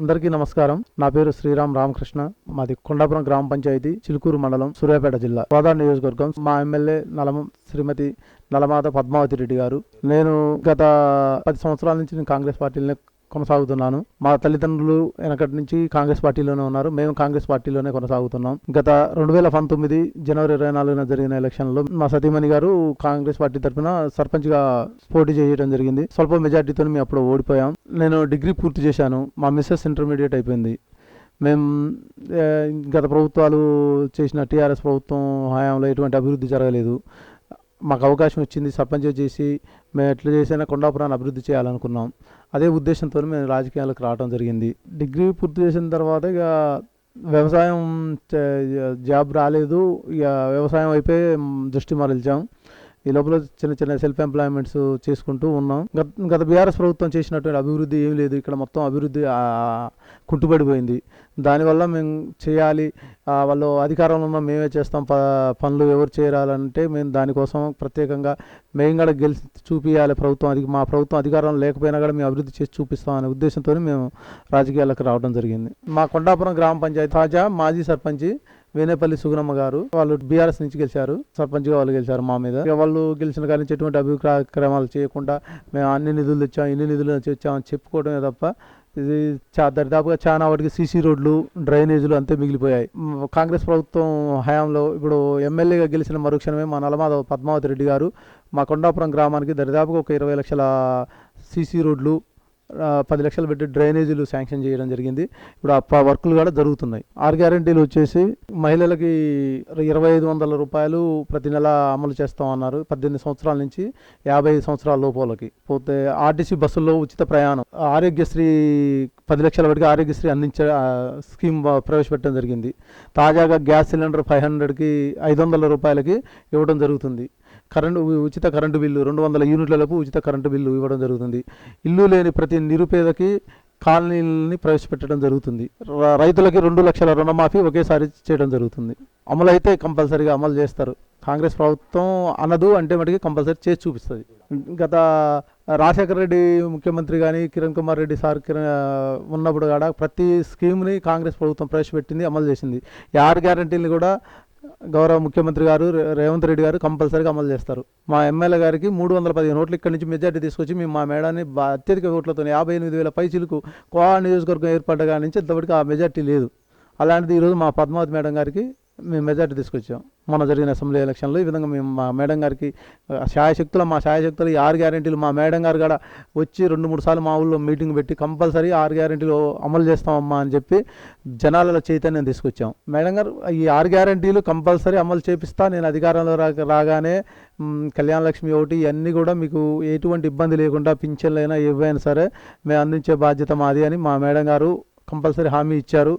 అందరికీ నమస్కారం. నా పేరు శ్రీరామ్ రామకృష్ణ. మాది కొండాపురం గ్రామ పంచాయతీ చిలుకూరు మండలం సూర్యాపేట జిల్లా. గోదావరి నియోజకవర్గం మా ఎమ్మెల్యే నలమ శ్రీమతి నలమాత పద్మావతి రెడ్డి గారు. నేను గత పది సంవత్సరాల నుంచి నేను కాంగ్రెస్ పార్టీని కొనసాగుతున్నాను. మా తల్లిదండ్రులు వెనకటి నుంచి కాంగ్రెస్ పార్టీలోనే ఉన్నారు. మేము కాంగ్రెస్ పార్టీలోనే కొనసాగుతున్నాం. గత రెండు వేల పంతొమ్మిది జనవరి ఇరవై నాలుగున జరిగిన ఎలక్షన్లో మా సతీమణి గారు కాంగ్రెస్ పార్టీ తరఫున సర్పంచ్గా పోటీ చేయడం జరిగింది. స్వల్ప మెజార్టీతో మేము అప్పుడు ఓడిపోయాం. నేను డిగ్రీ పూర్తి చేశాను. మా మిస్సెస్ ఇంటర్మీడియట్ అయిపోయింది. మేము గత ప్రభుత్వాలు చేసిన టీఆర్ఎస్ ప్రభుత్వం హయాంలో ఎటువంటి అభివృద్ధి జరగలేదు. మాకు అవకాశం వచ్చింది సర్పంచ్ చేసి మేము ఎట్లా చేసైనా కొండాపురాన్ని అభివృద్ధి చేయాలనుకున్నాం. అదే ఉద్దేశంతో మేము రాజకీయాలకు రావడం జరిగింది. డిగ్రీ పూర్తి చేసిన తర్వాత ఇక వ్యవసాయం చే- జాబ్ రాలేదు. ఇక వ్యవసాయం అయిపోయి దృష్టి మరల్చాం. ఈ లోపల చిన్న చిన్న సెల్ఫ్ ఎంప్లాయ్మెంట్స్ చేసుకుంటూ ఉన్నాం. గత గత బీఆర్ఎస్ ప్రభుత్వం చేసినటువంటి అభివృద్ధి ఏం లేదు. ఇక్కడ మొత్తం అభివృద్ధి కుంటుపడిపోయింది దానివల్ల మేము చేయాలి వాళ్ళు అధికారంలో ఉన్న మేమే చేస్తాం. ప పనులు ఎవరు చేయాలంటే మేము దానికోసం ప్రత్యేకంగా మేము కూడా గెలిచి చూపించాలి ప్రభుత్వం అది మా ప్రభుత్వం అధికారం లేకపోయినా కూడా మేము అభివృద్ధి చేసి చూపిస్తాం అనే ఉద్దేశంతో మేము రాజకీయాలకు రావడం జరిగింది. మా కొండాపురం గ్రామ పంచాయతీ తాజా మాజీ సర్పంచి వేనేపల్లి సుగుణమ్మ గారు వాళ్ళు బీఆర్ఎస్ నుంచి గెలిచారు సర్పంచ్గా వాళ్ళు గెలిచారు మా మీద. వాళ్ళు గెలిచిన కానీ ఎటువంటి అభిక్రమాలు చేయకుండా మేము అన్ని నిధులు తెచ్చాం ఇన్ని నిధులు తెచ్చామని చెప్పుకోవడమే తప్ప ఇది చా దరిదాపుగా చాలా వాటికి సీసీ రోడ్లు డ్రైనేజీలు అంతే మిగిలిపోయాయి. కాంగ్రెస్ ప్రభుత్వం హయాంలో ఇప్పుడు ఎమ్మెల్యేగా గెలిచిన మరుక్షణమే మా నలమాధవ పద్మావతి రెడ్డి గారు మా కొండాపురం గ్రామానికి దరిదాపుగా ఒక ఇరవై లక్షల సీసీ రోడ్లు పది లక్షలు పెట్టి డ్రైనేజీలు శాంక్షన్ చేయడం జరిగింది. ఇప్పుడు ఆ వర్కులు కూడా జరుగుతున్నాయి. ఆర్ గ్యారంటీలు వచ్చేసి మహిళలకి ఇరవై ఐదు వందల రూపాయలు ప్రతి నెల అమలు చేస్తామన్నారు పద్దెనిమిది సంవత్సరాల నుంచి యాభై ఐదు సంవత్సరాల లోపలకి. పోతే ఆర్టీసీ బస్సుల్లో ఉచిత ప్రయాణం. ఆరోగ్యశ్రీ పది లక్షల వరకు ఆరోగ్యశ్రీ అందించే స్కీమ్ ప్రవేశపెట్టడం జరిగింది. తాజాగా గ్యాస్ సిలిండర్ ఫైవ్ హండ్రెడ్కి ఐదు వందల రూపాయలకి ఇవ్వడం జరుగుతుంది. కరెంటు ఉచిత కరెంటు బిల్లు రెండు వందల యూనిట్లలోపు ఉచిత కరెంటు బిల్లు ఇవ్వడం జరుగుతుంది. ఇల్లు లేని ప్రతి నిరుపేదకి కాలనీలని ప్రవేశపెట్టడం జరుగుతుంది. రైతులకి రెండు లక్షల రుణమాఫీ ఒకేసారి చేయడం జరుగుతుంది. అమలు అయితే కంపల్సరీగా అమలు చేస్తారు. కాంగ్రెస్ ప్రభుత్వం అనదు అంటే మటుకి కంపల్సరీ చేసి చూపిస్తుంది. గత రాజశేఖర రెడ్డి ముఖ్యమంత్రి కానీ కిరణ్ కుమార్ రెడ్డి సార్ కిరణ్ ఉన్నప్పుడు కూడా ప్రతి స్కీమ్ని కాంగ్రెస్ ప్రభుత్వం ప్రవేశపెట్టింది అమలు చేసింది. ఈ ఆరు కూడా గౌరవ ముఖ్యమంత్రి గారు రేవంత్ రెడ్డి గారు కంపల్సరీగా అమలు చేస్తారు. మా ఎమ్మెల్యే గారికి మూడు వందల పదిహేను ఓట్లు ఇక్కడి నుంచి మెజార్టీ తీసుకొచ్చి మేము మా మేడాన్ని అత్యధిక ఓట్లతో యాభై ఎనిమిది వేల పైచిలకు కోవా నియోజకవర్గం ఏర్పడ్డ నుంచి ఇంతవరకు ఆ మెజార్టీ లేదు. అలాంటిది ఈరోజు మా పద్మావతి మేడం గారికి మేము మెజార్టీ తీసుకొచ్చాం. మొన్న జరిగిన అసెంబ్లీ ఎలక్షన్లో ఈ విధంగా మేము మా మేడం గారికి సాయశక్తులు శాయశక్తుల మా శాయశక్తులు ఈ ఆరు గ్యారెంటీలు మా మేడం గారు కూడా వచ్చి రెండు మూడు సార్లు మా ఊళ్ళో మీటింగ్ పెట్టి కంపల్సరీ ఆరు గ్యారెంటీలు అమలు చేస్తామమ్మా అని చెప్పి జనాలలో చైతన్యం తీసుకొచ్చాం. మేడం గారు ఈ ఆరు గ్యారెంటీలు కంపల్సరీ అమలు చేపిస్తా నేను అధికారంలో రా రాగానే కళ్యాణలక్ష్మి కళ్యాణ లక్ష్మి ఒకటి ఇవన్నీ కూడా మీకు ఎటువంటి ఇబ్బంది లేకుండా పింఛన్లైనా ఏవైనా సరే మేము అందించే బాధ్యత మాది అని మా మేడం గారు కంపల్సరీ హామీ ఇచ్చారు.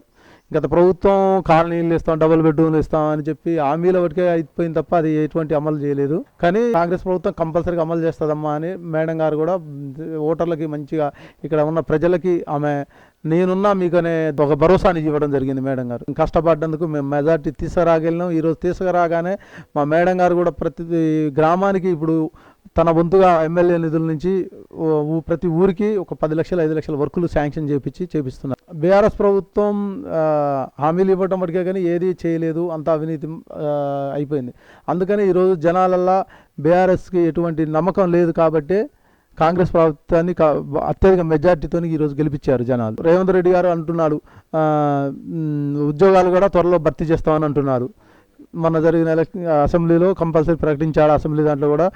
గత ప్రభుత్వం కాలనీలు ఇస్తాం డబుల్ బెడ్రూమ్లు ఇస్తాం అని చెప్పి హామీల ఒకటికే అయిపోయింది తప్ప అది ఎటువంటి అమలు చేయలేదు. కానీ కాంగ్రెస్ ప్రభుత్వం కంపల్సరీగా అమలు చేస్తుందమ్మా అని మేడం గారు కూడా ఓటర్లకి మంచిగా ఇక్కడ ఉన్న ప్రజలకి ఆమె నేనున్నా మీకు అనే ఒక భరోసాని ఇవ్వడం జరిగింది మేడం గారు. కష్టపడ్డందుకు మేము మెజార్టీ తీసుకురాగలినాం ఈరోజు తీసుకురాగానే మా మేడం గారు కూడా ప్రతి గ్రామానికి ఇప్పుడు తన వంతుగా ఎమ్మెల్యే నిధుల నుంచి ప్రతి ఊరికి ఒక పది లక్షలు ఐదు లక్షల వర్కులు శాంక్షన్ చేపించి చేపిస్తున్నారు. బీఆర్ఎస్ ప్రభుత్వం హామీలు ఇవ్వటం మటుకే కానీ ఏది చేయలేదు అంత అవినీతి అయిపోయింది. అందుకని ఈరోజు జనాలల్లా బీఆర్ఎస్కి ఎటువంటి నమ్మకం లేదు కాబట్టి కాంగ్రెస్ ప్రభుత్వాన్ని అత్యధిక మెజార్టీతో ఈరోజు గెలిపించారు జనాలు. రేవంత్ రెడ్డి గారు అంటున్నాడు ఉద్యోగాలు కూడా త్వరలో భర్తీ చేస్తామని అంటున్నారు. మన జరిగిన ఎలక్షన్ అసెంబ్లీలో కంపల్సరీ ప్రకటించాడు అసెంబ్లీ దాంట్లో కూడా.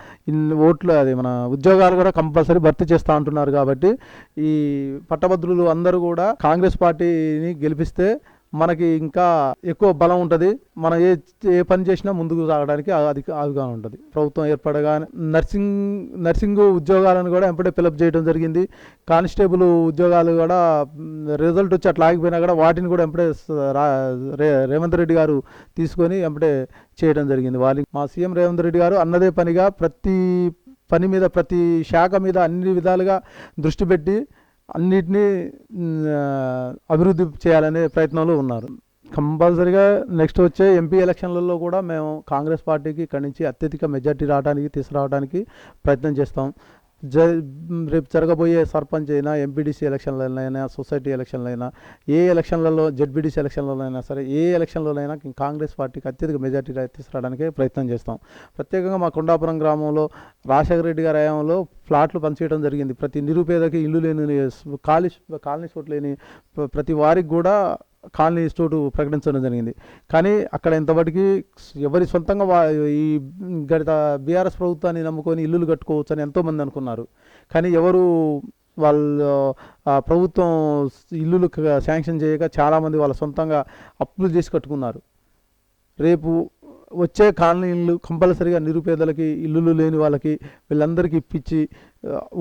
ఓట్లు అది మన ఉద్యోగాలు కూడా కంపల్సరీ భర్తీ చేస్తూ అంటున్నారు కాబట్టి ఈ పట్టభద్రులు అందరూ కూడా కాంగ్రెస్ పార్టీని గెలిపిస్తే మనకి ఇంకా ఎక్కువ బలం ఉంటుంది. మనం ఏ ఏ పని చేసినా ముందుకు సాగడానికి అది అదిగా ఉంటుంది. ప్రభుత్వం ఏర్పడగానే నర్సింగ్ నర్సింగ్ ఉద్యోగాలను కూడా ఎంపడే ఫిలప్ చేయడం జరిగింది. కానిస్టేబుల్ ఉద్యోగాలు కూడా రిజల్ట్ వచ్చి అట్లా ఆగిపోయినా కూడా వాటిని కూడా ఎంపడే రే రేవంత్ రెడ్డి గారు తీసుకొని ఎంపడే చేయడం జరిగింది. వాళ్ళకి మా సీఎం రేవంత్ రెడ్డి గారు అన్నదే పనిగా ప్రతి పని మీద ప్రతి శాఖ మీద అన్ని విధాలుగా దృష్టి పెట్టి అన్నిటినీ అభివృద్ధి చేయాలనే ప్రయత్నంలో ఉన్నారు. కంపల్సరీగా నెక్స్ట్ వచ్చే ఎంపీ ఎలక్షన్లలో కూడా మేము కాంగ్రెస్ పార్టీకి ఇక్కడి నుంచి అత్యధిక మెజార్టీ రావడానికి తీసుకురావడానికి ప్రయత్నం చేస్తాం. రేపు జరగబోయే సర్పంచ్ అయినా ఎంపీడీసీ ఎలక్షన్లైనా సొసైటీ ఎలక్షన్లైనా ఏ ఎలక్షన్లలో జెడ్బీడీసీ ఎలక్షన్లలోనైనా సరే ఏ ఎలక్షన్లోనైనా కాంగ్రెస్ పార్టీకి అత్యధిక మెజార్టీ తీసుకురావడానికి ప్రయత్నం చేస్తాం. ప్రత్యేకంగా మా కొండాపురం గ్రామంలో రాజశేఖర రెడ్డి గారి హయాంలో ఫ్లాట్లు పనిచేయడం జరిగింది. ప్రతి నిరుపేదకి ఇల్లు లేని కాలి కాలనీ చోటు లేని ప్రతి వారికి కూడా కాలనీ ఇన్స్టిట్యూట్ ప్రకటించడం జరిగింది. కానీ అక్కడ ఇంతవరకు ఎవరి సొంతంగా వా ఈ గడిత బీఆర్ఎస్ ప్రభుత్వాన్ని నమ్ముకొని ఇల్లులు కట్టుకోవచ్చు అని ఎంతోమంది అనుకున్నారు. కానీ ఎవరు వాళ్ళు ప్రభుత్వం ఇల్లులు శాంక్షన్ చేయక చాలామంది వాళ్ళ సొంతంగా అప్పులు చేసి కట్టుకున్నారు. రేపు వచ్చే కాలనీలు కంపల్సరీగా నిరుపేదలకి ఇల్లులు లేని వాళ్ళకి వీళ్ళందరికీ ఇప్పించి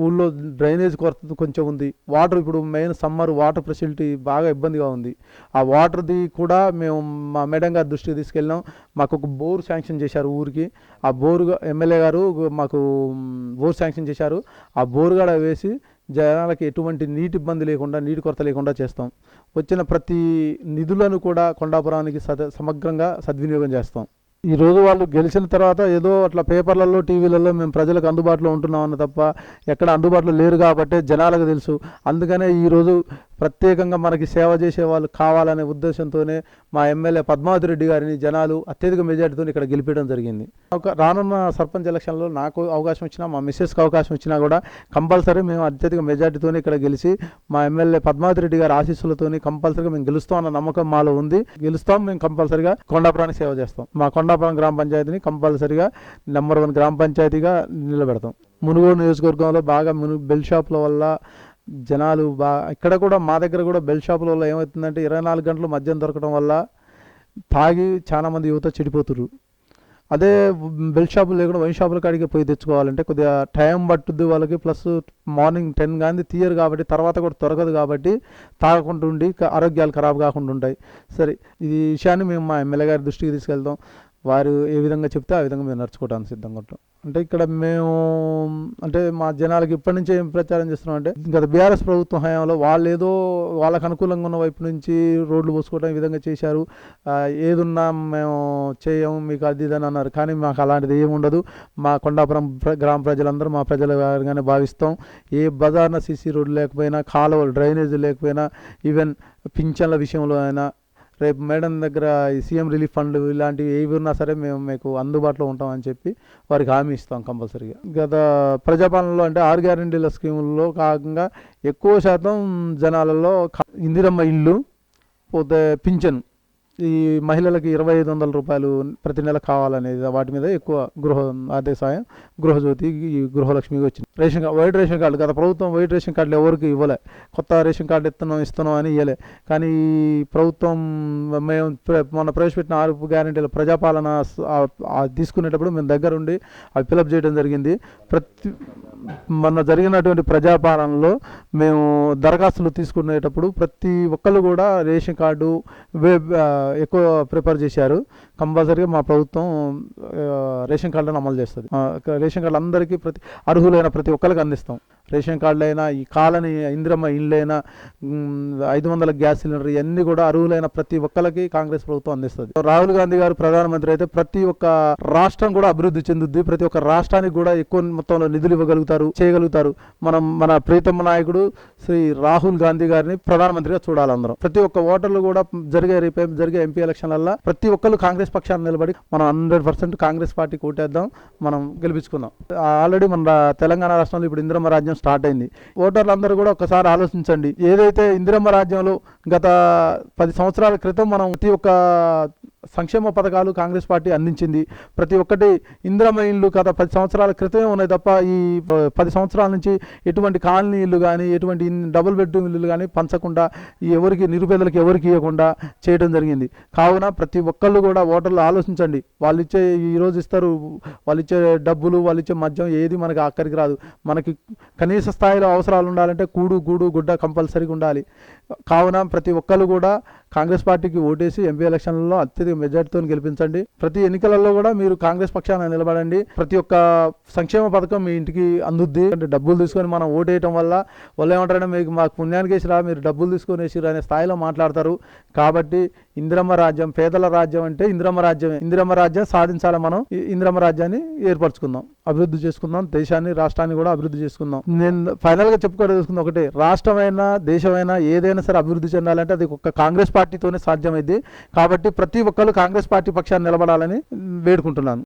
ఊళ్ళో డ్రైనేజ్ కొరత కొంచెం ఉంది. వాటర్ ఇప్పుడు మెయిన్ సమ్మర్ వాటర్ ఫెసిలిటీ బాగా ఇబ్బందిగా ఉంది. ఆ వాటర్ది కూడా మేము మా మేడం గారి దృష్టికి తీసుకెళ్ళాం మాకు ఒక బోర్ శాంక్షన్ చేశారు ఊరికి. ఆ బోర్ ఎమ్మెల్యే గారు మాకు బోర్ శాంక్షన్ చేశారు. ఆ బోర్ కూడా వేసి జనాలకి ఎటువంటి నీటి ఇబ్బంది లేకుండా నీటి కొరత లేకుండా చేస్తాం. వచ్చిన ప్రతి నిధులను కూడా కొండాపురానికి సద సమగ్రంగా సద్వినియోగం చేస్తాం. ఈ రోజు వాళ్ళు గెలిచిన తర్వాత ఏదో అట్లా పేపర్లలో టీవీలలో మేము ప్రజలకు అందుబాటులో ఉంటున్నామని తప్ప ఎక్కడ అందుబాటులో లేరు కాబట్టి జనాలకు తెలుసు. అందుకనే ఈరోజు ప్రత్యేకంగా మనకి సేవ చేసే వాళ్ళు కావాలనే ఉద్దేశంతోనే మా ఎమ్మెల్యే పద్మావతి రెడ్డి గారిని జనాలు అత్యధిక మెజార్టీతో ఇక్కడ గెలిపించడం జరిగింది. ఒక రానున్న సర్పంచ్ ఎలక్షన్లో నాకు అవకాశం వచ్చినా మా మిస్సెస్కి అవకాశం వచ్చినా కూడా కంపల్సరీ మేము అత్యధిక మెజార్టీతోనే ఇక్కడ గెలిచి మా ఎమ్మెల్యే పద్మావతి రెడ్డి గారి ఆశీస్సులతోని కంపల్సరీగా మేము గెలుస్తాం అన్న నమ్మకం మాలో ఉంది. గెలుస్తాం మేము కంపల్సరీగా కొండాపురానికి సేవ చేస్తాం. మా కొండాపురం గ్రామ పంచాయతీని కంపల్సరీగా నెంబర్ వన్ గ్రామ పంచాయతీగా నిలబెడతాం. మునుగోడు నియోజకవర్గంలో బాగా మును బెల్ షాపుల వల్ల జనాలు బా ఇక్కడ కూడా మా దగ్గర కూడా బెల్ షాపుల వల్ల ఏమవుతుందంటే ఇరవై నాలుగు గంటలు మద్యం దొరకడం వల్ల తాగి చాలా మంది యువత చెడిపోతురు అదే బెల్ షాపులు లేకుండా వైన్ షాపుల కాడికి పోయి తెచ్చుకోవాలంటే కొద్దిగా టైం పట్టుద్ది వాళ్ళకి ప్లస్ మార్నింగ్ టెన్ కానీ తీయరు కాబట్టి తర్వాత కూడా దొరకదు కాబట్టి తాగకుండా ఉండి ఆరోగ్యాలు ఖరాబ్ కాకుండా ఉంటాయి. సరే ఈ విషయాన్ని మేము మా ఎమ్మెల్యే గారి దృష్టికి తీసుకెళ్తాం. వారు ఏ విధంగా చెప్తే ఆ విధంగా మేము నడుచుకోవడానికి సిద్ధంగా ఉంటాం. అంటే ఇక్కడ మేము అంటే మా జనాలకి ఇప్పటి నుంచే ఏం ప్రచారం చేస్తున్నాం అంటే గత బీఆర్ఎస్ ప్రభుత్వం హయాంలో వాళ్ళు ఏదో వాళ్ళకు అనుకూలంగా ఉన్న వైపు నుంచి రోడ్లు పోసుకోవడం ఈ విధంగా చేశారు. ఏదున్నా మేము చేయము మీకు అది ఇది అని అన్నారు. కానీ మాకు అలాంటిది ఏమి ఉండదు. మా కొండాపురం గ్రామ ప్రజలందరూ మా ప్రజలుగానే భావిస్తాం. ఏ బజార్న సీసీ రోడ్డు లేకపోయినా కాలువలు డ్రైనేజ్ లేకపోయినా ఈవెన్ పింఛన్ల విషయంలో అయినా రేపు మేడం దగ్గర ఈ సీఎం రిలీఫ్ ఫండ్ ఇలాంటివి ఏవి ఉన్నా సరే మేము మీకు అందుబాటులో ఉంటామని చెప్పి వారికి హామీ ఇస్తాం కంపల్సరీగా. గత ప్రజాపాలనలో అంటే ఆరు గ్యారంటీల స్కీముల్లో కాకుండా ఎక్కువ శాతం జనాలలో ఇందిరమ్మ ఇల్లు పోతే పింఛన్. ఈ మహిళలకి ఇరవై ఐదు వందల రూపాయలు ప్రతి నెల కావాలనేది వాటి మీద ఎక్కువ గృహ ఆర్థిక సాయం గృహజ్యోతి ఈ గృహలక్ష్మికి వచ్చింది. Ration card white ration card గత ప్రభుత్వం వైట్ రేషన్ కార్డులు ఎవరికి ఇవ్వలే. కొత్త రేషన్ కార్డు ఇస్తున్నాం ఇస్తున్నాం అని ఇవ్వలే కానీ ప్రభుత్వం మేము మొన్న ప్రవేశపెట్టిన ఆరు గ్యారెంటీల ప్రజాపాలన తీసుకునేటప్పుడు మేము దగ్గరుండి అవి ఫిలప్ చేయడం జరిగింది. ప్రతి మొన్న జరిగినటువంటి ప్రజాపాలనలో మేము దరఖాస్తులు తీసుకునేటప్పుడు ప్రతి ఒక్కళ్ళు కూడా రేషన్ కార్డు వే- ఎక్కువ ప్రిపేర్ చేశారు. కంపల్సరీగా మా ప్రభుత్వం రేషన్ కార్డులను అమలు చేస్తుంది. రేషన్ కార్డు అందరికీ ప్రతి అర్హులైన ప్రతి ఒక్కరికి అందిస్తాం. రేషన్ కార్డులైనా ఈ కాలనీ ఇందిరమ్మ ఇళ్ళైనా ఐదు వందల గ్యాస్ సిలిండర్ ఇవన్నీ కూడా అర్హులైన ప్రతి ఒక్కరికి కాంగ్రెస్ ప్రభుత్వం అందిస్తుంది. రాహుల్ గాంధీ గారు ప్రధానమంత్రి అయితే ప్రతి ఒక్క రాష్ట్రం కూడా అభివృద్ధి చెందుద్ది. ప్రతి ఒక్క రాష్ట్రానికి కూడా ఎక్కువ మొత్తంలో నిధులు ఇవ్వగలుగుతారు చేయగలుగుతారు. మనం మన ప్రీతమ్మ నాయకుడు శ్రీ రాహుల్ గాంధీ గారిని ప్రధానమంత్రిగా చూడాలి అందరం. ప్రతి ఒక్క ఓటర్లు కూడా జరిగే రేపు జరిగే ఎంపీ ఎలక్షన్లల్లో ప్రతి ఒక్కరు కాంగ్రెస్ పక్షాన్ని నిలబడి మనం హండ్రెడ్ పర్సెంట్ కాంగ్రెస్ పార్టీకి ఓటేద్దాం మనం గెలిపించుకుందాం. ఆల్రెడీ మన తెలంగాణ రాష్ట్రంలో ఇప్పుడు ఇందిరమ్మ రాజ్యం స్టార్ట్ అయింది. ఓటర్లు అందరూ కూడా ఒకసారి ఆలోచించండి. ఏదైతే ఇందిరమ్మ రాజ్యంలో గత పది సంవత్సరాల క్రితం మనం ప్రతి ఒక్క సంక్షేమ పథకాలు కాంగ్రెస్ పార్టీ అందించింది. ప్రతి ఒక్కటి ఇందిరమ్మ ఇల్లు గత పది సంవత్సరాల క్రితమే ఉన్నాయి తప్ప ఈ పది సంవత్సరాల నుంచి ఎటువంటి కాలనీ ఇల్లు కానీ ఎటువంటి డబుల్ బెడ్రూమ్ ఇల్లు కానీ పంచకుండా ఎవరికి నిరుపేదలకు ఎవరికి ఇవ్వకుండా చేయడం జరిగింది. కావున ప్రతి ఒక్కళ్ళు కూడా ఓటర్లు ఆలోచించండి. వాళ్ళు ఇచ్చే ఈ రోజు ఇస్తారు వాళ్ళు ఇచ్చే డబ్బులు వాళ్ళు ఇచ్చే మద్యం ఏది మనకి అక్కడికి రాదు. మనకి కనీస స్థాయిలో అవసరాలు ఉండాలంటే కూడు గూడు గుడ్డ కంపల్సరీగా ఉండాలి. కావున ప్రతి ఒక్కళ్ళు కూడా కాంగ్రెస్ పార్టీకి ఓటేసి ఎంపీ ఎలక్షన్లలో అత్యధిక మెజార్టీతో గెలిపించండి. ప్రతి ఎన్నికలలో కూడా మీరు కాంగ్రెస్ పక్షాన నిలబడండి. ప్రతి ఒక్క సంక్షేమ పథకం మీ ఇంటికి అందుద్ది. అంటే డబ్బులు తీసుకొని మనం ఓటేయటం వల్ల వాళ్ళు ఏమంటారంటే మీకు మాకు పుణ్యానికి వేసిరా మీరు డబ్బులు తీసుకొని వేసిరా అనే స్థాయిలో మాట్లాడతారు. కాబట్టి ఇందిరమ్మ రాజ్యం పేదల రాజ్యం అంటే ఇందిరమ్మ రాజ్యమే. ఇందిరమ్మ రాజ్యం సాధించాలి మనం. ఈ ఇందిరమ్మ రాజ్యాన్ని ఏర్పరచుకుందాం. అభివృద్ధి చేసుకుందాం. దేశాన్ని రాష్ట్రాన్ని కూడా అభివృద్ధి చేసుకుందాం. నేను ఫైనల్గా చెప్పుకోదలుచుకుంది ఒకటే రాష్ట్రమైనా దేశమైనా ఏదైనా సరే అభివృద్ధి చెందాలంటే అది ఒక కాంగ్రెస్ పార్టీతోనే సాధ్యమైంది కాబట్టి ప్రతి ఒక్కరు కాంగ్రెస్ పార్టీ పక్షాన్ని నిలబడాలని వేడుకుంటున్నాను.